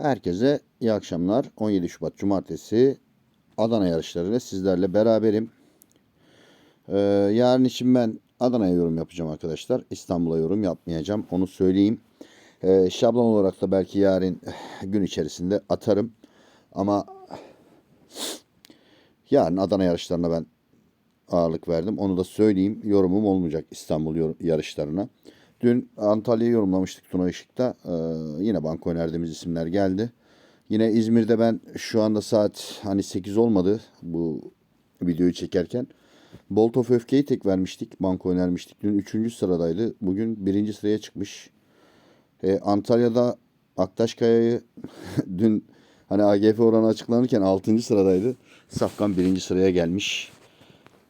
Herkese iyi akşamlar. 17 Şubat Cumartesi Adana yarışlarıyla sizlerle beraberim. Ee, yarın için ben Adana'ya yorum yapacağım arkadaşlar. İstanbul'a yorum yapmayacağım. Onu söyleyeyim. Ee, şablon olarak da belki yarın gün içerisinde atarım. Ama yarın Adana yarışlarına ben ağırlık verdim. Onu da söyleyeyim. Yorumum olmayacak İstanbul yarışlarına. Dün Antalya'yı yorumlamıştık Tuna Işık'ta. Ee, yine banko önerdiğimiz isimler geldi. Yine İzmir'de ben şu anda saat hani 8 olmadı bu videoyu çekerken. Bolt of Öfke'yi tek vermiştik. Banko önermiştik. Dün 3. sıradaydı. Bugün 1. sıraya çıkmış. Ee, Antalya'da Aktaşkaya'yı dün hani AGF oranı açıklanırken 6. sıradaydı. Safkan 1. sıraya gelmiş.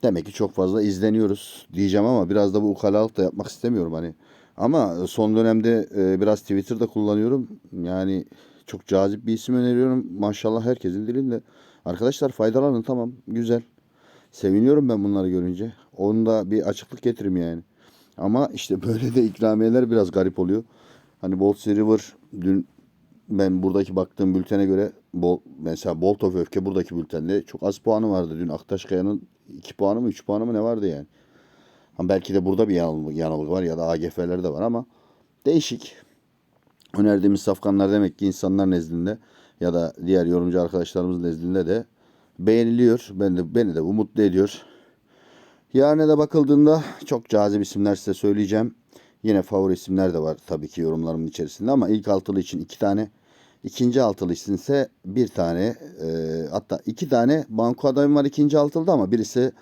Demek ki çok fazla izleniyoruz diyeceğim ama biraz da bu ukalalık da yapmak istemiyorum hani. Ama son dönemde e, biraz Twitter'da kullanıyorum. Yani çok cazip bir isim öneriyorum. Maşallah herkesin dilinde. Arkadaşlar faydalanın tamam güzel. Seviniyorum ben bunları görünce. Onda bir açıklık getireyim yani. Ama işte böyle de ikramiyeler biraz garip oluyor. Hani Bolt River dün ben buradaki baktığım bültene göre Bol, mesela Bolt of Öfke buradaki bültende çok az puanı vardı. Dün Aktaşkaya'nın 2 puanı mı 3 puanı mı ne vardı yani. Ha belki de burada bir yanılgı, yanılgı var ya da AGF'ler de var ama değişik. Önerdiğimiz safkanlar demek ki insanlar nezdinde ya da diğer yorumcu arkadaşlarımız nezdinde de beğeniliyor. Ben de, beni de bu mutlu ediyor. Yarına da bakıldığında çok cazip isimler size söyleyeceğim. Yine favori isimler de var tabii ki yorumlarımın içerisinde ama ilk altılı için iki tane. ikinci altılı için ise bir tane e, hatta iki tane banko adayım var ikinci altılıda ama birisi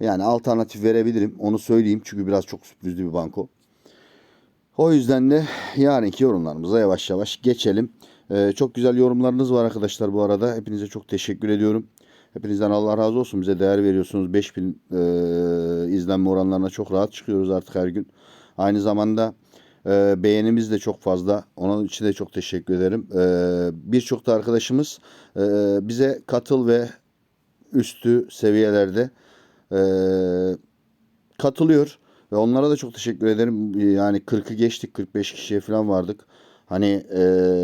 yani alternatif verebilirim. Onu söyleyeyim çünkü biraz çok sürprizli bir banko. O yüzden de yarınki yorumlarımıza yavaş yavaş geçelim. Ee, çok güzel yorumlarınız var arkadaşlar bu arada. Hepinize çok teşekkür ediyorum. Hepinizden Allah razı olsun. Bize değer veriyorsunuz. 5000 e, izlenme oranlarına çok rahat çıkıyoruz artık her gün. Aynı zamanda e, beğenimiz de çok fazla. Onun için de çok teşekkür ederim. E, Birçok da arkadaşımız e, bize katıl ve üstü seviyelerde e, katılıyor. Ve onlara da çok teşekkür ederim. Yani 40'ı geçtik 45 kişiye falan vardık. Hani e,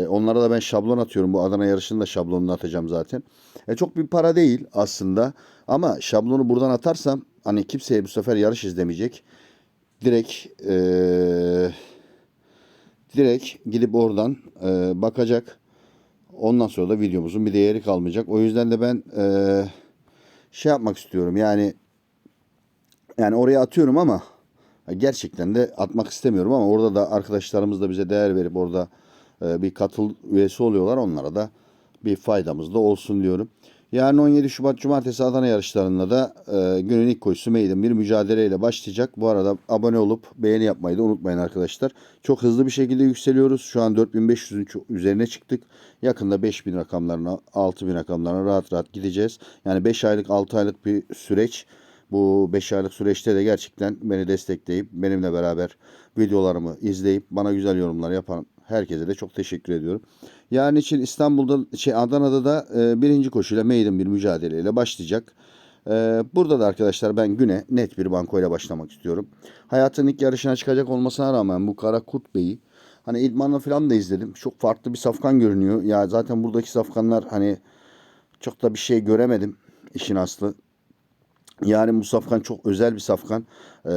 onlara da ben şablon atıyorum. Bu Adana yarışını da şablonunu atacağım zaten. E, çok bir para değil aslında. Ama şablonu buradan atarsam hani kimseye bu sefer yarış izlemeyecek. Direkt e, direkt gidip oradan e, bakacak. Ondan sonra da videomuzun bir değeri kalmayacak. O yüzden de ben e, şey yapmak istiyorum. Yani yani oraya atıyorum ama gerçekten de atmak istemiyorum ama orada da arkadaşlarımız da bize değer verip orada e, bir katıl üyesi oluyorlar. Onlara da bir faydamız da olsun diyorum. Yarın 17 Şubat Cumartesi Adana yarışlarında da e, günün ilk koşusu meydan bir mücadeleyle başlayacak. Bu arada abone olup beğeni yapmayı da unutmayın arkadaşlar. Çok hızlı bir şekilde yükseliyoruz. Şu an 4500'ün çok üzerine çıktık. Yakında 5000 rakamlarına 6000 rakamlarına rahat rahat gideceğiz. Yani 5 aylık 6 aylık bir süreç. Bu 5 aylık süreçte de gerçekten beni destekleyip benimle beraber videolarımı izleyip bana güzel yorumlar yapan herkese de çok teşekkür ediyorum. Yarın için İstanbul'da şey Adana'da da e, birinci koşuyla maiden bir mücadeleyle başlayacak. E, burada da arkadaşlar ben güne net bir bankoyla başlamak istiyorum. Hayatın ilk yarışına çıkacak olmasına rağmen bu Kara Kurt Bey'i hani idmanla falan da izledim. Çok farklı bir safkan görünüyor. Ya zaten buradaki safkanlar hani çok da bir şey göremedim işin aslı. Yarın bu safkan çok özel bir safkan. Ee,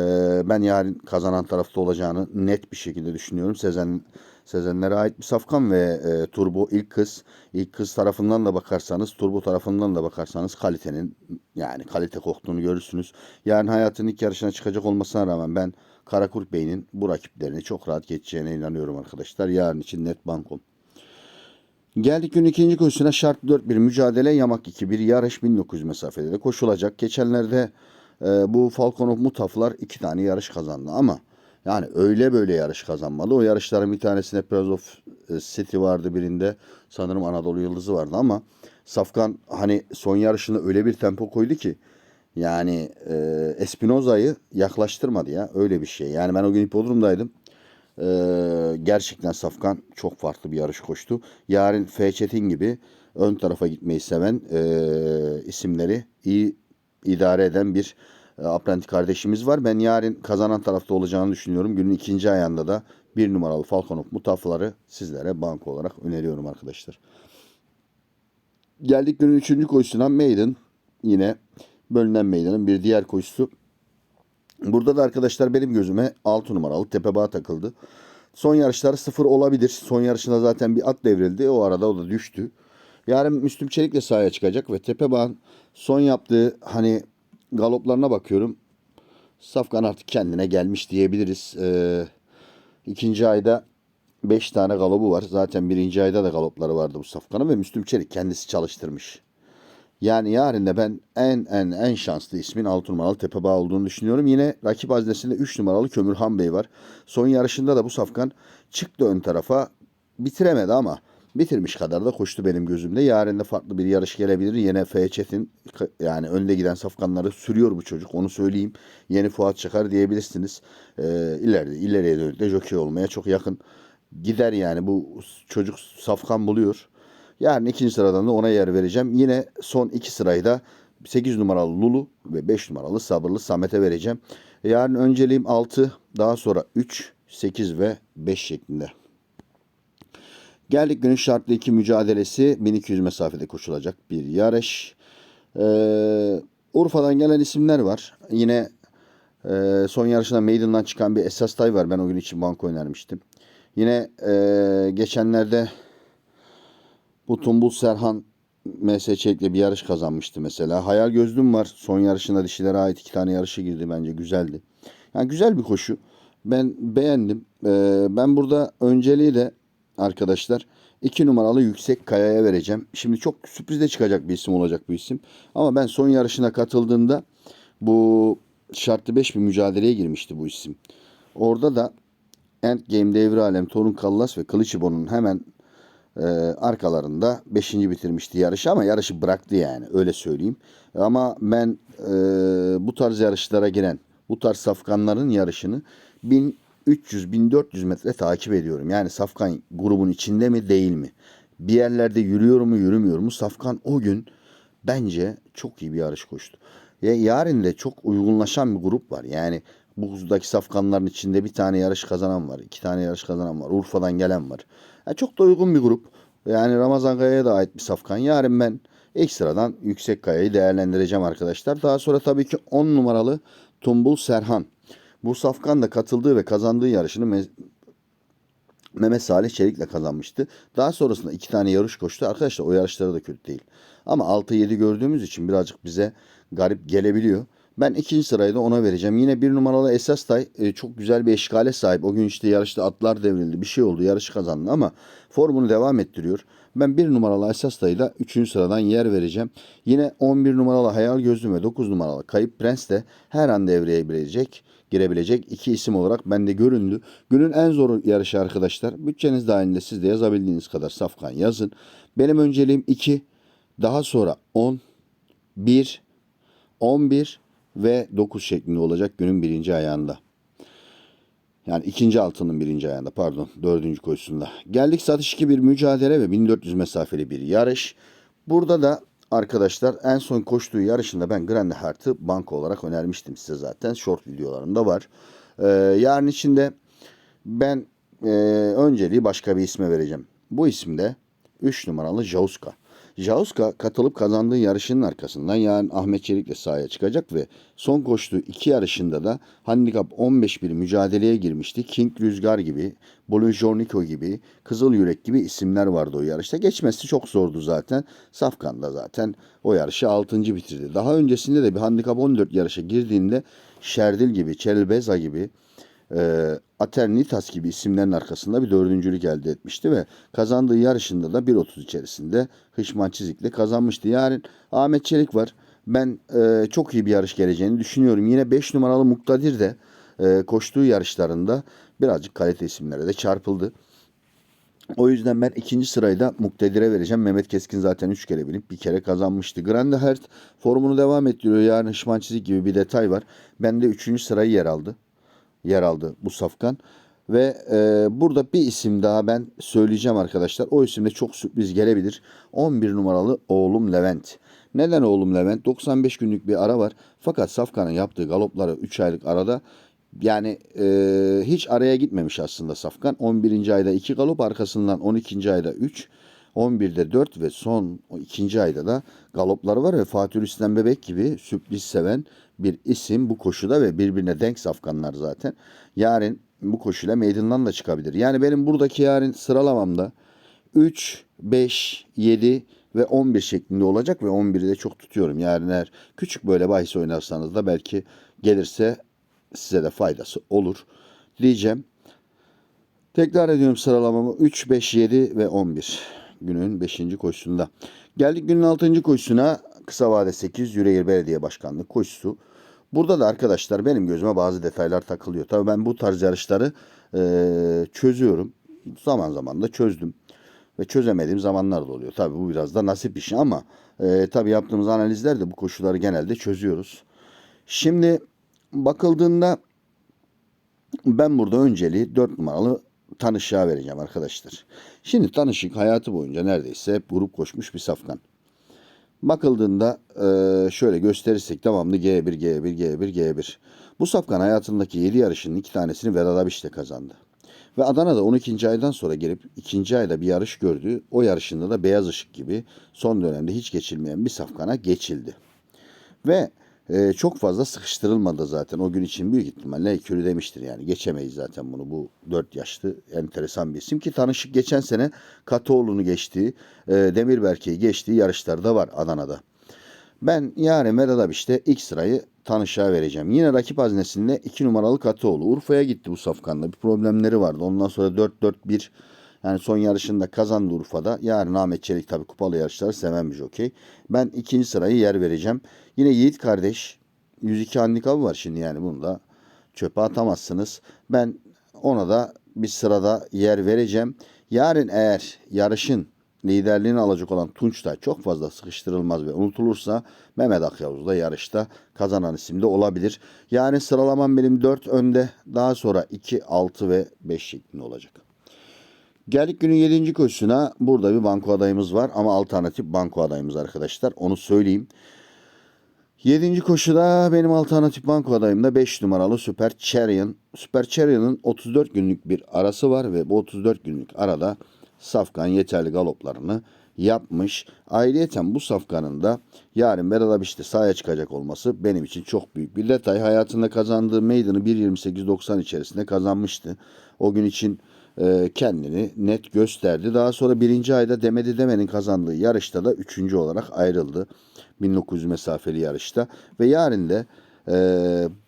ben yarın kazanan tarafta olacağını net bir şekilde düşünüyorum. Sezen Sezenlere ait bir safkan ve e, Turbo ilk kız. ilk kız tarafından da bakarsanız, Turbo tarafından da bakarsanız kalitenin yani kalite koktuğunu görürsünüz. Yarın hayatın ilk yarışına çıkacak olmasına rağmen ben Karakurt Bey'in bu rakiplerini çok rahat geçeceğine inanıyorum arkadaşlar. Yarın için net bankom. Geldik gün ikinci koşusuna şart 4 bir mücadele yamak 2 bir yarış 1900 mesafede de koşulacak. Geçenlerde e, bu Falcon of Mutaflar iki tane yarış kazandı ama yani öyle böyle yarış kazanmadı. O yarışların bir tanesinde Prez of e, City vardı birinde. Sanırım Anadolu Yıldızı vardı ama Safkan hani son yarışında öyle bir tempo koydu ki yani e, Espinoza'yı yaklaştırmadı ya öyle bir şey. Yani ben o gün hipodromdaydım. Ee, gerçekten Safkan çok farklı bir yarış koştu. Yarın F. Gibi ön tarafa gitmeyi seven e, isimleri iyi idare eden bir e, apprenti kardeşimiz var. Ben yarın kazanan tarafta olacağını düşünüyorum. Günün ikinci ayağında da bir numaralı Falconok mutafları sizlere banko olarak öneriyorum arkadaşlar. Geldik günün üçüncü koşusuna Maiden. Yine bölünen Maiden'ın bir diğer koşusu. Burada da arkadaşlar benim gözüme 6 numaralı Tepebağ takıldı. Son yarışları sıfır olabilir. Son yarışında zaten bir at devrildi. O arada o da düştü. Yarın Müslüm Çelik de sahaya çıkacak ve Tepebağ'ın son yaptığı hani galoplarına bakıyorum. Safkan artık kendine gelmiş diyebiliriz. Ee, ikinci ayda 5 tane galobu var. Zaten birinci ayda da galopları vardı bu Safkan'ın ve Müslüm Çelik kendisi çalıştırmış. Yani yarın da ben en en en şanslı ismin 6 numaralı Tepebağ olduğunu düşünüyorum. Yine rakip haznesinde 3 numaralı Kömürhan Bey var. Son yarışında da bu safkan çıktı ön tarafa. Bitiremedi ama bitirmiş kadar da koştu benim gözümde. Yarın da farklı bir yarış gelebilir. Yine F. Yani önde giden safkanları sürüyor bu çocuk. Onu söyleyeyim. Yeni Fuat Çakar diyebilirsiniz. Ee, ileride ileriye dönük de jockey olmaya çok yakın. Gider yani bu çocuk safkan buluyor. Yarın ikinci sıradan da ona yer vereceğim. Yine son iki sırayı da 8 numaralı Lulu ve 5 numaralı Sabırlı Samet'e vereceğim. Yarın önceliğim 6, daha sonra 3, 8 ve 5 şeklinde. Geldik günün şartlı iki mücadelesi 1200 mesafede koşulacak bir yarış. Ee, Urfa'dan gelen isimler var. Yine e, son yarışında Maiden'dan çıkan bir Esas Tay var. Ben o gün için banko önermiştim. Yine e, geçenlerde bu Tumbul Serhan MS Çelik'le bir yarış kazanmıştı mesela. Hayal Gözlüm var. Son yarışında dişilere ait iki tane yarışı girdi bence güzeldi. Yani güzel bir koşu. Ben beğendim. Ee, ben burada önceliği de arkadaşlar iki numaralı Yüksek Kaya'ya vereceğim. Şimdi çok sürprizde çıkacak bir isim olacak bu isim. Ama ben son yarışına katıldığımda bu şartlı 5 bir mücadeleye girmişti bu isim. Orada da Endgame Devri Alem, Torun Kallas ve Kılıçibo'nun hemen ee, arkalarında 5. bitirmişti yarışı ama yarışı bıraktı yani öyle söyleyeyim. Ama ben e, bu tarz yarışlara giren bu tarz safkanların yarışını 1300-1400 metre takip ediyorum. Yani safkan grubun içinde mi değil mi? Bir yerlerde yürüyor mu yürümüyor mu? Safkan o gün bence çok iyi bir yarış koştu. Ya yarın da çok uygunlaşan bir grup var. Yani bu huzdaki safkanların içinde bir tane yarış kazanan var. iki tane yarış kazanan var. Urfa'dan gelen var. Yani çok da uygun bir grup. Yani Ramazan Kaya'ya da ait bir safkan. Yarın ben ilk sıradan Yüksek Kaya'yı değerlendireceğim arkadaşlar. Daha sonra tabii ki 10 numaralı Tumbul Serhan. Bu safkan da katıldığı ve kazandığı yarışını Mehmet Salih Çelik'le kazanmıştı. Daha sonrasında iki tane yarış koştu. Arkadaşlar o yarışları da kötü değil. Ama 6-7 gördüğümüz için birazcık bize garip gelebiliyor. Ben ikinci sırayı da ona vereceğim. Yine bir numaralı Esas Tay e, çok güzel bir eşkale sahip. O gün işte yarışta atlar devrildi. Bir şey oldu. Yarışı kazandı ama formunu devam ettiriyor. Ben bir numaralı Esas Tay'ı da üçüncü sıradan yer vereceğim. Yine 11 numaralı Hayal Gözlüm ve 9 numaralı Kayıp Prens de her an devreye girebilecek, girebilecek iki isim olarak bende göründü. Günün en zor yarışı arkadaşlar. Bütçeniz dahilinde siz de yazabildiğiniz kadar safkan yazın. Benim önceliğim 2, daha sonra 10, 1, 11 ve 9 şeklinde olacak günün birinci ayağında. Yani ikinci altının birinci ayağında pardon dördüncü koşusunda. Geldik satış 2 bir mücadele ve 1400 mesafeli bir yarış. Burada da arkadaşlar en son koştuğu yarışında ben Grande Heart'ı banko olarak önermiştim size zaten. Short videolarında var. Ee, yarın içinde ben e, önceliği başka bir isme vereceğim. Bu isim de 3 numaralı Jauska. Jauska katılıp kazandığı yarışının arkasından yarın Ahmet Çelik'le sahaya çıkacak ve son koştuğu iki yarışında da handikap 15 bir mücadeleye girmişti. King Rüzgar gibi, Blue Jornico gibi, Kızıl Yürek gibi isimler vardı o yarışta. Geçmesi çok zordu zaten. Safkan da zaten o yarışı 6. bitirdi. Daha öncesinde de bir handikap 14 yarışa girdiğinde Şerdil gibi, Çelbeza gibi, e, Aternitas gibi isimlerin arkasında bir dördüncülük elde etmişti ve kazandığı yarışında da 1.30 içerisinde Hışman Çizik'le kazanmıştı. Yarın Ahmet Çelik var. Ben e, çok iyi bir yarış geleceğini düşünüyorum. Yine 5 numaralı Muktadir de e, koştuğu yarışlarında birazcık kalite isimlere de çarpıldı. O yüzden ben ikinci sırayı da Muktedir'e vereceğim. Mehmet Keskin zaten 3 kere binip bir kere kazanmıştı. Grande Hert formunu devam ettiriyor. Yarın Hışman Çizik gibi bir detay var. Bende 3. sırayı yer aldı yer aldı bu safkan. Ve e, burada bir isim daha ben söyleyeceğim arkadaşlar. O isimde çok sürpriz gelebilir. 11 numaralı oğlum Levent. Neden oğlum Levent? 95 günlük bir ara var. Fakat Safkan'ın yaptığı galopları 3 aylık arada yani e, hiç araya gitmemiş aslında Safkan. 11. ayda 2 galop arkasından 12. ayda 3. 11'de 4 ve son o ikinci ayda da galopları var ve Fatih Rüstem Bebek gibi sürpriz seven bir isim bu koşuda ve birbirine denk safkanlar zaten. Yarın bu koşuyla meydandan da çıkabilir. Yani benim buradaki yarın sıralamamda 3, 5, 7 ve 11 şeklinde olacak ve 11'i de çok tutuyorum. Yarın eğer küçük böyle bahis oynarsanız da belki gelirse size de faydası olur diyeceğim. Tekrar ediyorum sıralamamı 3, 5, 7 ve 11 günün 5. koşusunda. Geldik günün 6. koşusuna kısa vade 8 Yüreğir Belediye Başkanlığı koşusu. Burada da arkadaşlar benim gözüme bazı detaylar takılıyor. Tabii ben bu tarz yarışları e, çözüyorum. Zaman zaman da çözdüm. Ve çözemediğim zamanlar da oluyor. Tabii bu biraz da nasip işi ama e, tabii yaptığımız analizlerde bu koşulları genelde çözüyoruz. Şimdi bakıldığında ben burada önceliği 4 numaralı Tanışık'a vereceğim arkadaşlar. Şimdi Tanışık hayatı boyunca neredeyse hep grup koşmuş bir safkan. Bakıldığında e, şöyle gösterirsek devamlı G1, G1, G1, G1. Bu safkan hayatındaki 7 yarışının 2 tanesini Vedat Abiş'te kazandı. Ve Adana'da 12. aydan sonra gelip 2. ayda bir yarış gördü. O yarışında da beyaz ışık gibi son dönemde hiç geçilmeyen bir safkana geçildi. Ve e, çok fazla sıkıştırılmadı zaten. O gün için büyük ihtimalle Kürü demiştir yani. Geçemeyiz zaten bunu. Bu 4 yaşlı enteresan bir isim ki tanışık geçen sene Katoğlu'nu geçtiği, e, Demirberke'yi geçtiği yarışlarda var Adana'da. Ben yarın Vedat Abiş'te ilk sırayı tanışığa vereceğim. Yine rakip haznesinde 2 numaralı Katoğlu. Urfa'ya gitti bu safkanla. Bir problemleri vardı. Ondan sonra 4-4-1 yani son yarışında kazandı Urfa'da. Yarın Ahmet Çelik tabii kupalı yarışları seven bir. Ben ikinci sırayı yer vereceğim. Yine Yiğit kardeş 102 handikapı var şimdi yani bunu da çöpe atamazsınız. Ben ona da bir sırada yer vereceğim. Yarın eğer yarışın liderliğini alacak olan Tunç da çok fazla sıkıştırılmaz ve unutulursa Mehmet Akyavuz da yarışta kazanan isimde olabilir. Yani sıralamam benim 4 önde daha sonra 2, 6 ve 5 şeklinde olacak. Geldik günün 7. koşusuna. Burada bir banko adayımız var ama alternatif banko adayımız arkadaşlar. Onu söyleyeyim. 7. koşuda benim alternatif banko adayımda 5 numaralı Super Charion. Super Charion'ın 34 günlük bir arası var ve bu 34 günlük arada Safkan yeterli galoplarını yapmış. Ayrıyeten bu Safkan'ın da yarın Berat Abiş'te sahaya çıkacak olması benim için çok büyük bir detay. Hayatında kazandığı meydanı 1.28.90 içerisinde kazanmıştı. O gün için e, kendini net gösterdi. Daha sonra birinci ayda Demedi Deme'nin kazandığı yarışta da üçüncü olarak ayrıldı. 1900 mesafeli yarışta. Ve yarın da e,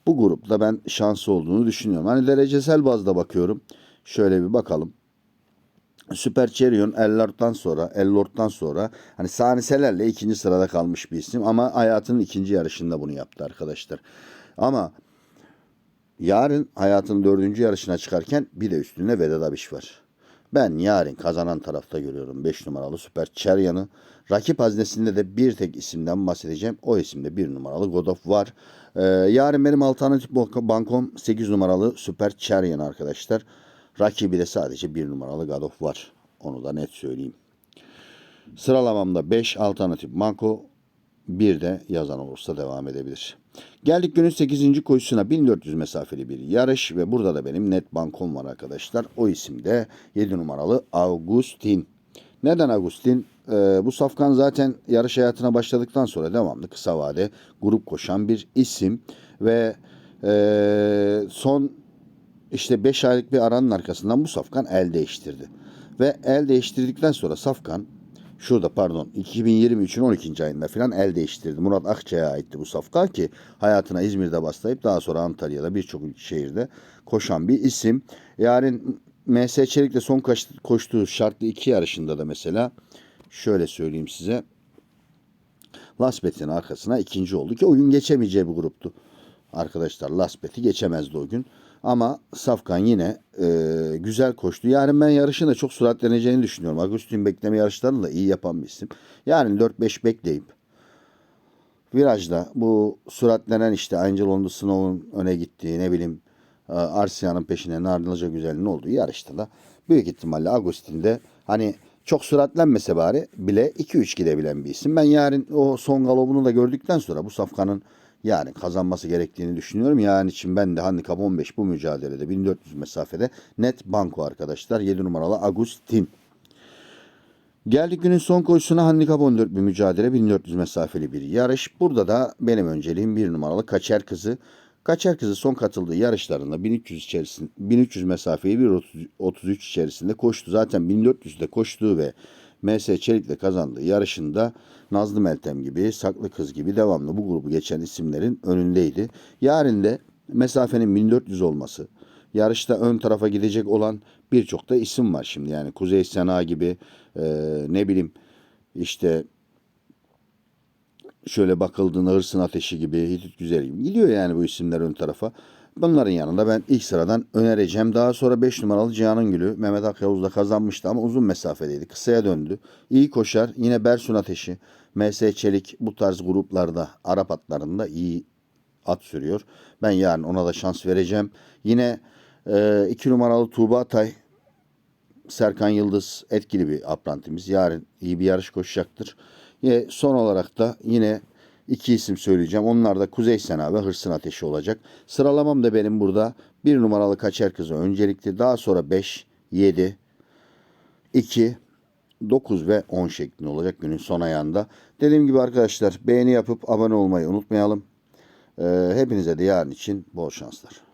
bu grupta ben şanslı olduğunu düşünüyorum. Hani derecesel bazda bakıyorum. Şöyle bir bakalım. Süper Cherion Ellord'dan sonra, Ellord'dan sonra hani saniselerle ikinci sırada kalmış bir isim ama hayatının ikinci yarışında bunu yaptı arkadaşlar. Ama yarın hayatının dördüncü yarışına çıkarken bir de üstüne Vedat Abiş var. Ben yarın kazanan tarafta görüyorum 5 numaralı Süper Çeryan'ı. Rakip haznesinde de bir tek isimden bahsedeceğim. O isimde 1 numaralı Godof var. Ee, yarın benim alternatif bankom 8 numaralı Süper Çeryan arkadaşlar. Rakibi de sadece 1 numaralı Godof var. Onu da net söyleyeyim. Sıralamamda 5 alternatif banko bir de yazan olursa devam edebilir. Geldik günün 8. koşusuna 1400 mesafeli bir yarış ve burada da benim net bankom var arkadaşlar. O isim de 7 numaralı Augustin. Neden Augustin? Ee, bu safkan zaten yarış hayatına başladıktan sonra devamlı kısa vade grup koşan bir isim ve e, son işte 5 aylık bir aranın arkasından bu safkan el değiştirdi. Ve el değiştirdikten sonra safkan şurada pardon 2023'ün 12. ayında falan el değiştirdi. Murat Akçay'a aitti bu safka ki hayatına İzmir'de başlayıp daha sonra Antalya'da birçok şehirde koşan bir isim. Yarın MS Çelik'le son koştuğu şartlı iki yarışında da mesela şöyle söyleyeyim size. Lasbet'in arkasına ikinci oldu ki o gün geçemeyeceği bir gruptu. Arkadaşlar Lasbet'i geçemezdi o gün. Ama Safkan yine e, güzel koştu. Yarın ben yarışın da çok süratleneceğini düşünüyorum. Agustin bekleme yarışlarını da iyi yapan bir isim. Yarın 4-5 bekleyip virajda bu süratlenen işte Angel on Snow'un öne gittiği ne bileyim e, Arsia'nın peşine Narlıca Güzel'in olduğu yarışta da büyük ihtimalle Agustin'de hani çok süratlenmese bari bile 2-3 gidebilen bir isim. Ben yarın o son galobunu da gördükten sonra bu safkanın yani kazanması gerektiğini düşünüyorum. Yani için ben de handikap 15 bu mücadelede 1400 mesafede net banko arkadaşlar. 7 numaralı Agustin. Geldik günün son koşusuna handikap 14 bir mücadele 1400 mesafeli bir yarış. Burada da benim önceliğim bir numaralı Kaçer Kızı. Kaçer Kızı son katıldığı yarışlarında 1300 içerisinde 1300 mesafeyi 1.33 içerisinde koştu. Zaten 1400'de koştuğu ve MS Çelik'le kazandığı yarışında Nazlı Meltem gibi, Saklı Kız gibi devamlı bu grubu geçen isimlerin önündeydi. Yarın da mesafenin 1400 olması, yarışta ön tarafa gidecek olan birçok da isim var şimdi. Yani Kuzey Sena gibi e, ne bileyim işte şöyle bakıldığında Hırsın Ateşi gibi, Hitit Güzel gibi gidiyor yani bu isimler ön tarafa. Bunların yanında ben ilk sıradan önereceğim. Daha sonra 5 numaralı Cihan'ın Gülü. Mehmet Akyavuz da kazanmıştı ama uzun mesafedeydi. Kısaya döndü. İyi koşar. Yine Bersun Ateşi, MS Çelik bu tarz gruplarda Arap atlarında iyi at sürüyor. Ben yarın ona da şans vereceğim. Yine 2 numaralı Tuğba Tay, Serkan Yıldız etkili bir aprantimiz. Yarın iyi bir yarış koşacaktır. Ve son olarak da yine iki isim söyleyeceğim. Onlar da Kuzey Sena ve Hırsın Ateşi olacak. Sıralamam da benim burada bir numaralı Kaçer Kızı öncelikli. Daha sonra 5, 7, 2, 9 ve 10 şeklinde olacak günün son ayağında. Dediğim gibi arkadaşlar beğeni yapıp abone olmayı unutmayalım. Ee, hepinize de yarın için bol şanslar.